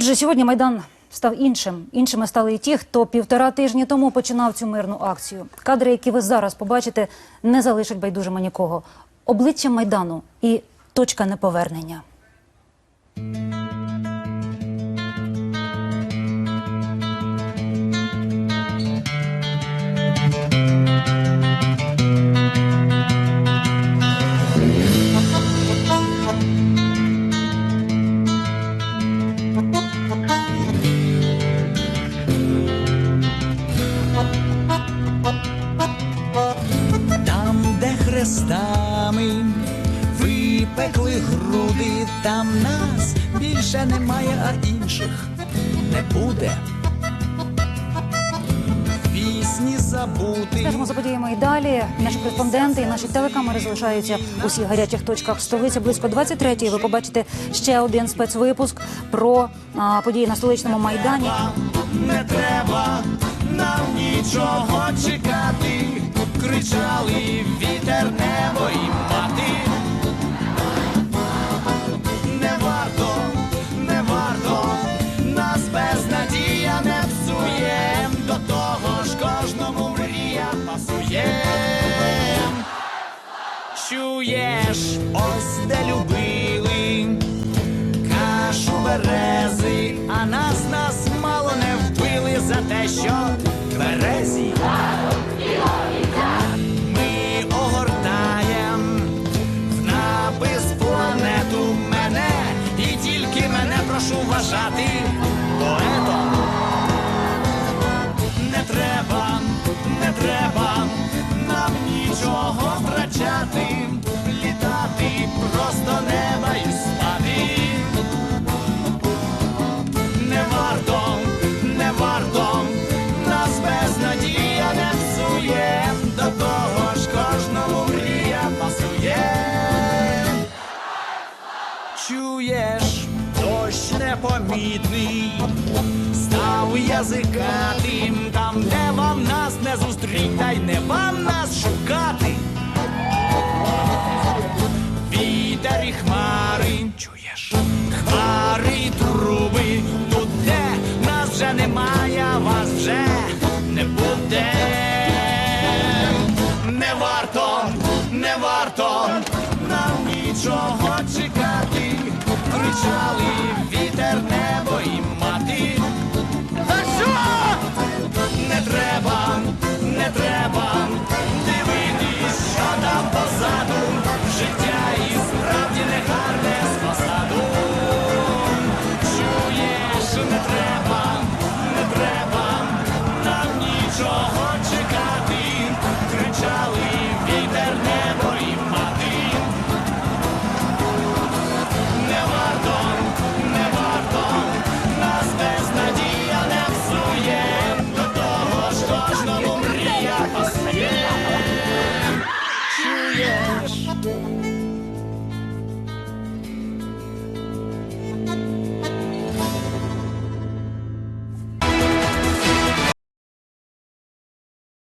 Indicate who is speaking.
Speaker 1: Отже, сьогодні майдан став іншим. Іншими стали і ті, хто півтора тижні тому починав цю мирну акцію. Кадри, які ви зараз побачите, не залишать байдужими нікого. Обличчя майдану і точка неповернення.
Speaker 2: Де випекли груди, там нас більше немає, а інших не буде. Пісні забути.
Speaker 1: Стежимо за подіями і далі. Наші кореспонденти і наші телекамери залишаються у всіх гарячих точках столиці. Близько 23-ї ви побачите ще один спецвипуск про а, події на столичному майдані.
Speaker 2: Не треба нам нічого чекати, кричали Чуєш, ось де любили кашу берези, а нас нас мало не вбили за те, що березі. Ми огортаєм в напис мене, і тільки мене прошу вважати поетом. Не треба, не треба нам нічого втрачати, непомітний, став язикатим, там, де вам нас не зустріть, та й не вам нас шукати. Вітер і хмари, чуєш, хмари труби, тут де нас вже немає, вас вже не буде. Не варто, не варто нам нічого чекати, кричали